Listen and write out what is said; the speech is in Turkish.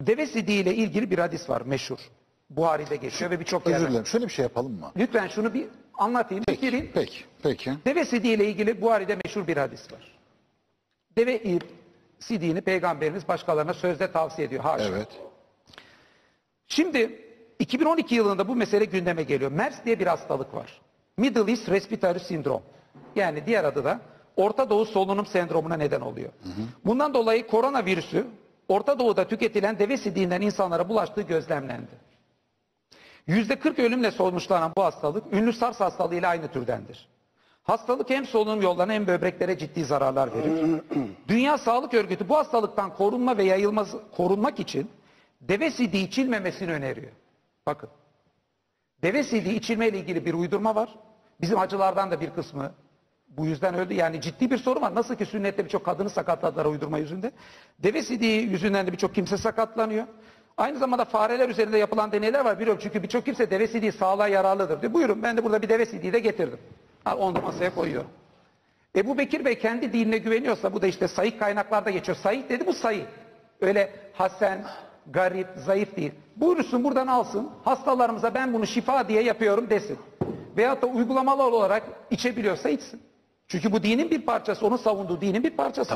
Deve sidiği ile ilgili bir hadis var meşhur. Buhari'de geçiyor ve birçok Özür yerde. dilerim. Şöyle bir şey yapalım mı? Lütfen şunu bir anlatayım, Peki, bitireyim. peki, peki. Deve sidiği ile ilgili Buhari'de meşhur bir hadis var. Deve sidiğini peygamberimiz başkalarına sözde tavsiye ediyor. Haşa. Evet. Şimdi 2012 yılında bu mesele gündeme geliyor. MERS diye bir hastalık var. Middle East Respiratory Syndrome. Yani diğer adı da Orta Doğu solunum sendromuna neden oluyor. Bundan dolayı koronavirüsü Orta Doğu'da tüketilen deve sidiğinden insanlara bulaştığı gözlemlendi. %40 ölümle sonuçlanan bu hastalık ünlü SARS hastalığıyla aynı türdendir. Hastalık hem solunum yollarına hem böbreklere ciddi zararlar verir. Dünya Sağlık Örgütü bu hastalıktan korunma ve yayılması korunmak için deve sidiği içilmemesini öneriyor. Bakın. Deve sidiği içilme ile ilgili bir uydurma var. Bizim acılardan da bir kısmı bu yüzden öldü. Yani ciddi bir sorun var. Nasıl ki sünnette birçok kadını sakatladılar uydurma yüzünde. Deve sidiği yüzünden de birçok kimse sakatlanıyor. Aynı zamanda fareler üzerinde yapılan deneyler var. Biliyorum çünkü birçok kimse deve sidiği sağlığa yararlıdır diyor. Buyurun ben de burada bir deve sidiği de getirdim. Al onu da masaya koyuyorum. Ebu Bekir Bey kendi dinine güveniyorsa bu da işte sayık kaynaklarda geçiyor. Sayık dedi bu sayı. Öyle hasen, garip, zayıf değil. Buyursun buradan alsın. Hastalarımıza ben bunu şifa diye yapıyorum desin. Veyahut da uygulamalı olarak içebiliyorsa içsin. Çünkü bu dinin bir parçası. Onun savunduğu dinin bir parçası.